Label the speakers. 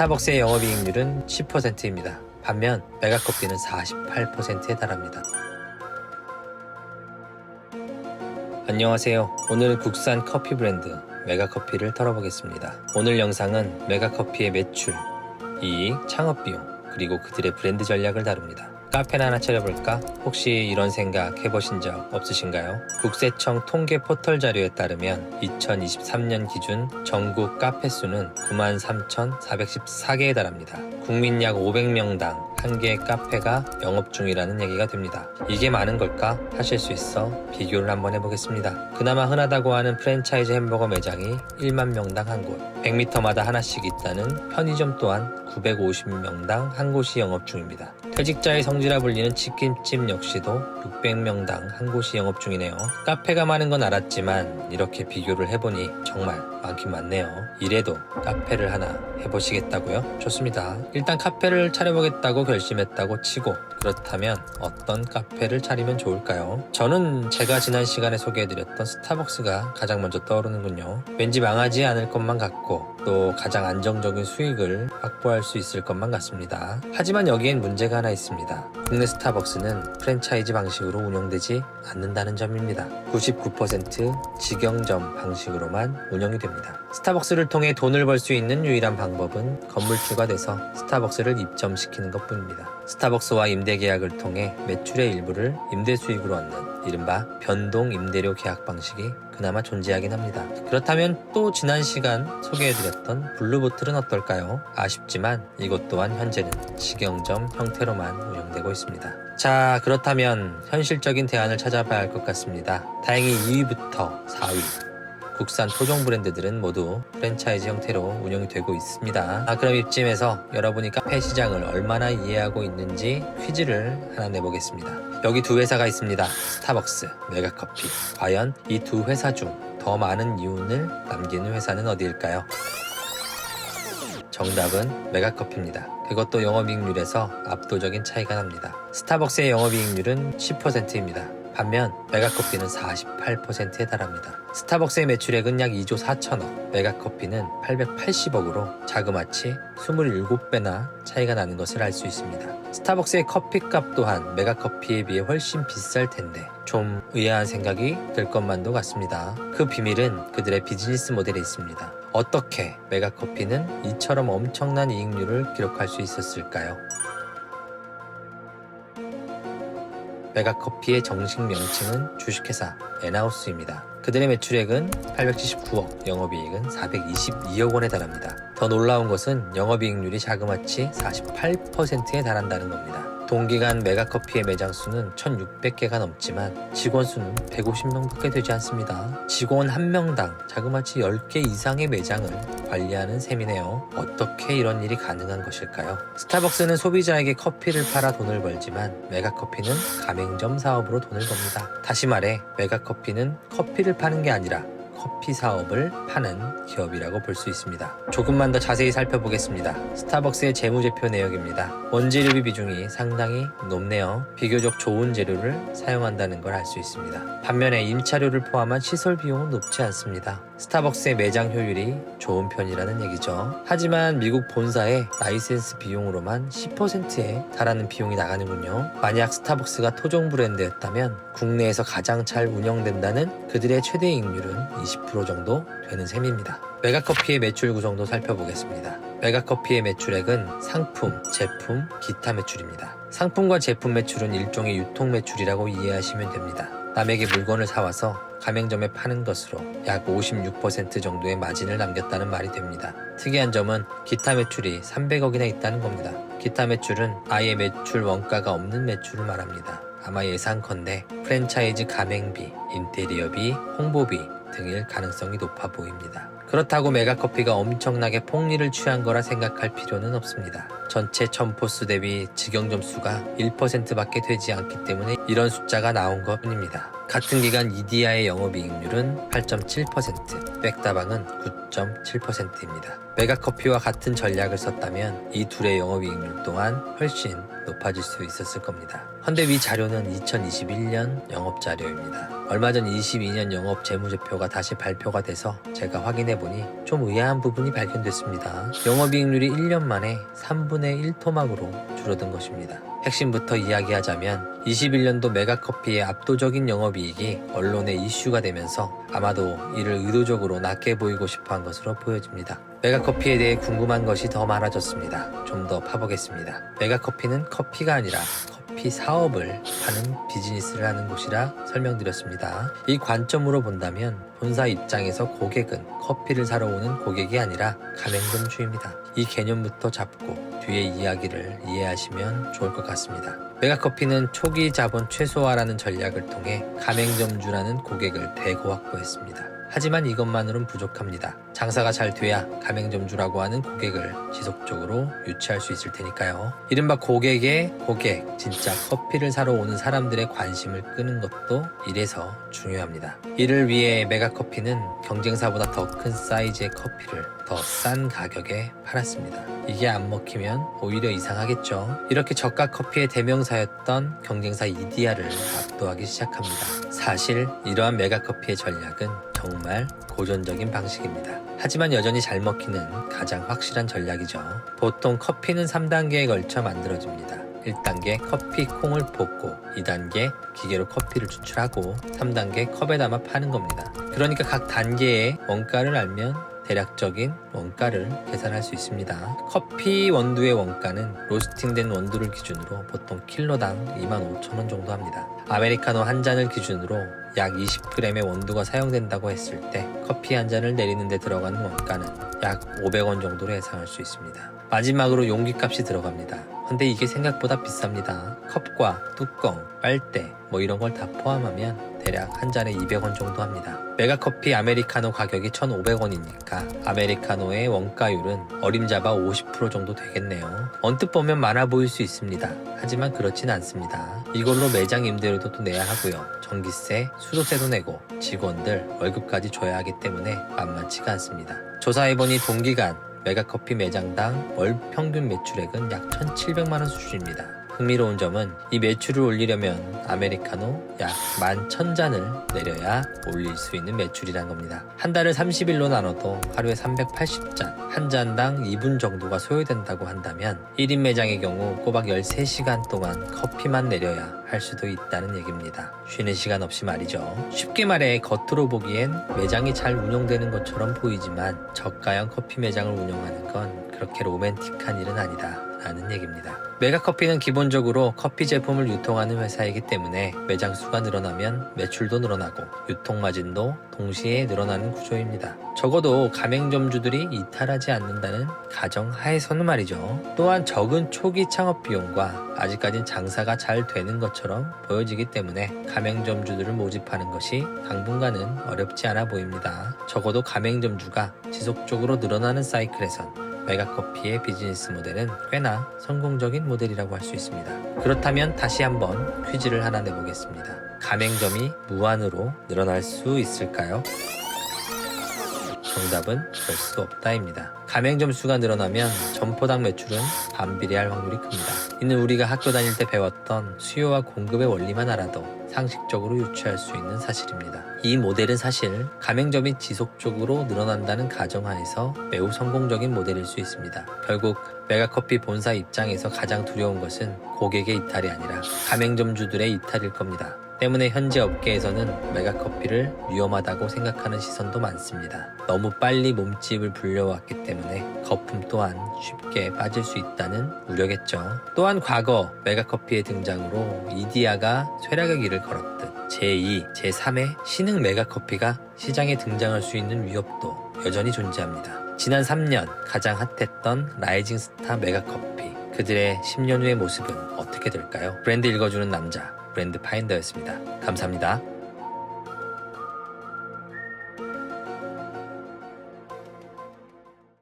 Speaker 1: 스타벅스의 영업이익률은 10%입니다. 반면 메가커피는 48%에 달합니다. 안녕하세요. 오늘 국산 커피 브랜드 메가커피를 털어보겠습니다. 오늘 영상은 메가커피의 매출, 이익, 창업 비용, 그리고 그들의 브랜드 전략을 다룹니다. 카페나 하나 차려볼까? 혹시 이런 생각 해보신 적 없으신가요? 국세청 통계 포털 자료에 따르면 2023년 기준 전국 카페 수는 93,414개에 달합니다. 국민 약 500명당 한 개의 카페가 영업 중이라는 얘기가 됩니다. 이게 많은 걸까 하실 수 있어 비교를 한번 해보겠습니다. 그나마 흔하다고 하는 프랜차이즈 햄버거 매장이 1만 명당 한 곳, 100m마다 하나씩 있다는 편의점 또한 950명당 한 곳이 영업 중입니다. 퇴직자의 성지라 불리는 치킨집 역시도 600명당 한 곳이 영업 중이네요. 카페가 많은 건 알았지만 이렇게 비교를 해보니 정말 많긴 많네요. 이래도 카페를 하나 해보시겠다고요? 좋습니다. 일단 카페를 차려보겠다고 결심했다고 치고 그렇다면 어떤 카페를 차리면 좋을까요? 저는 제가 지난 시간에 소개해드렸던 스타벅스가 가장 먼저 떠오르는군요. 왠지 망하지 않을 것만 같고 또 가장 안정적인 수익을 확보할 수 있을 것만 같습니다. 하지만 여기엔 문제가 하나 있습니다. 국내 스타벅스는 프랜차이즈 방식으로 운영되지 않는다는 점입니다. 99% 직영점 방식으로만 운영이 됩니다. 스타벅스를 통해 돈을 벌 수 있는 유일한 방법은 건물주가 돼서 스타벅스를 입점시키는 것 뿐입니다. 스타벅스와 임대 계약을 통해 매출의 일부를 임대 수익으로 얻는 이른바 변동 임대료 계약 방식이 그나마 존재하긴 합니다. 그렇다면 또 지난 시간 소개해드렸던 블루보틀은 어떨까요? 아쉽지만 이것 또한 현재는 직영점 형태로만 운영되고 있습니다. 자, 그렇다면 현실적인 대안을 찾아봐야 할 것 같습니다. 다행히 2위부터 4위. 국산 토종 브랜드들은 모두 프랜차이즈 형태로 운영이 되고 있습니다. 아, 그럼 이쯤에서 여러분이 카페 시장을 얼마나 이해하고 있는지 퀴즈를 하나 내보겠습니다. 여기 두 회사가 있습니다. 스타벅스, 메가커피. 과연 이 두 회사 중 더 많은 이윤을 남기는 회사는 어디일까요? 정답은 메가커피입니다. 그것도 영업이익률에서 압도적인 차이가 납니다. 스타벅스의 영업이익률은 10%입니다. 반면 메가커피는 48%에 달합니다. 스타벅스의 매출액은 약 2조 4천억, 메가커피는 880억으로 자그마치 27배나 차이가 나는 것을 알 수 있습니다. 스타벅스의 커피값 또한 메가커피에 비해 훨씬 비쌀 텐데 좀 의아한 생각이 들 것만도 같습니다. 그 비밀은 그들의 비즈니스 모델에 있습니다. 어떻게 메가커피는 이처럼 엄청난 이익률을 기록할 수 있었을까요? 메가커피의 정식 명칭은 주식회사 에나우스입니다. 그들의 매출액은 879억, 영업이익은 422억 원에 달합니다. 더 놀라운 것은 영업이익률이 자그마치 48%에 달한다는 겁니다. 동기간 메가커피의 매장 수는 1,600개가 넘지만 직원 수는 150명밖에 되지 않습니다. 직원 한 명당 자그마치 10개 이상의 매장을 관리하는 셈이네요. 어떻게 이런 일이 가능한 것일까요? 스타벅스는 소비자에게 커피를 팔아 돈을 벌지만 메가커피는 가맹점 사업으로 돈을 법니다. 다시 말해 메가커피는 커피를 파는 게 아니라 커피 사업을 파는 기업이라고 볼 수 있습니다. 조금만 더 자세히 살펴보겠습니다. 스타벅스의 재무제표 내역입니다. 원재료비 비중이 상당히 높네요. 비교적 좋은 재료를 사용한다는 걸 알 수 있습니다. 반면에 임차료를 포함한 시설 비용은 높지 않습니다. 스타벅스의 매장 효율이 좋은 편이라는 얘기죠. 하지만 미국 본사의 라이센스 비용으로만 10%에 달하는 비용이 나가는군요. 만약 스타벅스가 토종 브랜드였다면 국내에서 가장 잘 운영된다는 그들의 최대 이익률은 20% 정도 되는 셈입니다. 메가커피의 매출 구성도 살펴보겠습니다. 메가커피의 매출액은 상품, 제품, 기타 매출입니다. 상품과 제품 매출은 일종의 유통 매출이라고 이해하시면 됩니다. 남에게 물건을 사와서 가맹점에 파는 것으로 약 56% 정도의 마진을 남겼다는 말이 됩니다. 특이한 점은 기타 매출이 300억이나 있다는 겁니다. 기타 매출은 아예 매출 원가가 없는 매출을 말합니다. 아마 예상컨대 프랜차이즈 가맹비, 인테리어비, 홍보비 등일 가능성이 높아 보입니다. 그렇다고 메가커피가 엄청나게 폭리를 취한 거라 생각할 필요는 없습니다. 전체 점포수 대비 직영점 수가 1%밖에 되지 않기 때문에 이런 숫자가 나온 것 뿐입니다. 같은 기간 이디야의 영업이익률은 8.7%, 백다방은 9.7%입니다. 메가커피와 같은 전략을 썼다면 이 둘의 영업이익률 또한 훨씬 높아질 수 있었을 겁니다. 헌데 위 자료는 2021년 영업 자료입니다. 얼마 전 22년 영업 재무제표가 다시 발표가 돼서 제가 확인해 보니 좀 의아한 부분이 발견됐습니다. 영업이익률이 1년 만에 3분의 1 토막으로 줄어든 것입니다. 핵심부터 이야기하자면 21년도 메가커피의 압도적인 영업이익이 언론의 이슈가 되면서 아마도 이를 의도적으로 낮게 보이고 싶어 한 것으로 보여집니다. 메가커피에 대해 궁금한 것이 더 많아졌습니다. 좀 더 파보겠습니다. 메가커피는 커피가 아니라 커피 사업을 하는 비즈니스를 하는 곳이라 설명드렸습니다. 이 관점으로 본다면 본사 입장에서 고객은 커피를 사러 오는 고객이 아니라 가맹점주입니다. 이 개념부터 잡고 뒤에 이야기를 이해하시면 좋을 것 같습니다. 메가커피는 초기 자본 최소화라는 전략을 통해 가맹점주라는 고객을 대거 확보했습니다. 하지만 이것만으로는 부족합니다. 장사가 잘 돼야 가맹점주라고 하는 고객을 지속적으로 유치할 수 있을 테니까요. 이른바 고객의 고객, 진짜 커피를 사러 오는 사람들의 관심을 끄는 것도 이래서 중요합니다. 이를 위해 메가커피는 경쟁사보다 더 큰 사이즈의 커피를 더 싼 가격에 팔았습니다. 이게 안 먹히면 오히려 이상하겠죠. 이렇게 저가 커피의 대명사였던 경쟁사 이디야를 압도하기 시작합니다. 사실 이러한 메가커피의 전략은 정말 고전적인 방식입니다. 하지만 여전히 잘 먹히는 가장 확실한 전략이죠. 보통 커피는 3단계에 걸쳐 만들어집니다. 1단계 커피 콩을 볶고 2단계 기계로 커피를 추출하고 3단계 컵에 담아 파는 겁니다. 그러니까 각 단계의 원가를 알면 대략적인 원가를 계산할 수 있습니다. 커피 원두의 원가는 로스팅된 원두를 기준으로 보통 킬로당 25,000원 정도 합니다. 아메리카노 한 잔을 기준으로 약 20g의 원두가 사용된다고 했을 때 커피 한 잔을 내리는 데 들어가는 원가는 약 500원 정도로 예상할 수 있습니다. 마지막으로 용기값이 들어갑니다. 근데 이게 생각보다 비쌉니다. 컵과 뚜껑, 빨대 뭐 이런 걸 다 포함하면 대략 한 잔에 200원 정도 합니다. 메가커피 아메리카노 가격이 1,500원이니까 아메리카노의 원가율은 어림잡아 50% 정도 되겠네요. 언뜻 보면 많아 보일 수 있습니다. 하지만 그렇진 않습니다. 이걸로 매장 임대료도 또 내야 하고요. 전기세, 수도세도 내고 직원들 월급까지 줘야 하기 때문에 만만치가 않습니다. 조사해보니 동기간 메가커피 매장당 월 평균 매출액은 약 1,700만 원 수준입니다. 흥미로운 점은 이 매출을 올리려면 아메리카노 약 11,000잔을 내려야 올릴 수 있는 매출이란 겁니다. 한 달을 30일로 나눠도 하루에 380잔, 한 잔당 2분 정도가 소요된다고 한다면 1인 매장의 경우 꼬박 13시간 동안 커피만 내려야 할 수도 있다는 얘기입니다. 쉬는 시간 없이 말이죠. 쉽게 말해 겉으로 보기엔 매장이 잘 운영되는 것처럼 보이지만 저가형 커피 매장을 운영하는 건 그렇게 로맨틱한 일은 아니다. 라는 얘기입니다. 메가커피는 기본적으로 커피 제품을 유통하는 회사이기 때문에 매장 수가 늘어나면 매출도 늘어나고 유통 마진도 동시에 늘어나는 구조입니다. 적어도 가맹점주들이 이탈하지 않는다는 가정 하에서는 말이죠. 또한 적은 초기 창업 비용과 아직까진 장사가 잘 되는 것처럼 보여지기 때문에 가맹점주들을 모집하는 것이 당분간은 어렵지 않아 보입니다. 적어도 가맹점주가 지속적으로 늘어나는 사이클에선 메가커피의 비즈니스 모델은 꽤나 성공적인 모델이라고 할 수 있습니다. 그렇다면 다시 한번 퀴즈를 하나 내보겠습니다. 가맹점이 무한으로 늘어날 수 있을까요? 정답은 그럴 수 없다입니다. 가맹점 수가 늘어나면 점포당 매출은 반비례할 확률이 큽니다. 이는 우리가 학교 다닐 때 배웠던 수요와 공급의 원리만 알아도 상식적으로 유추할 수 있는 사실입니다. 이 모델은 사실 가맹점이 지속적으로 늘어난다는 가정하에서 매우 성공적인 모델일 수 있습니다. 결국 메가커피 본사 입장에서 가장 두려운 것은 고객의 이탈이 아니라 가맹점주들의 이탈일 겁니다. 때문에 현재 업계에서는 메가커피를 위험하다고 생각하는 시선도 많습니다. 너무 빨리 몸집을 불려왔기 때문에 거품 또한 쉽게 빠질 수 있다는 우려겠죠. 또한 과거 메가커피의 등장으로 이디야가 쇠락의 길을 걸었듯 제2, 제3의 신흥 메가커피가 시장에 등장할 수 있는 위협도 여전히 존재합니다. 지난 3년 가장 핫했던 라이징 스타 메가커피 그들의 10년 후의 모습은 어떻게 될까요? 브랜드 읽어주는 남자 브랜드 파인더였습니다. 감사합니다.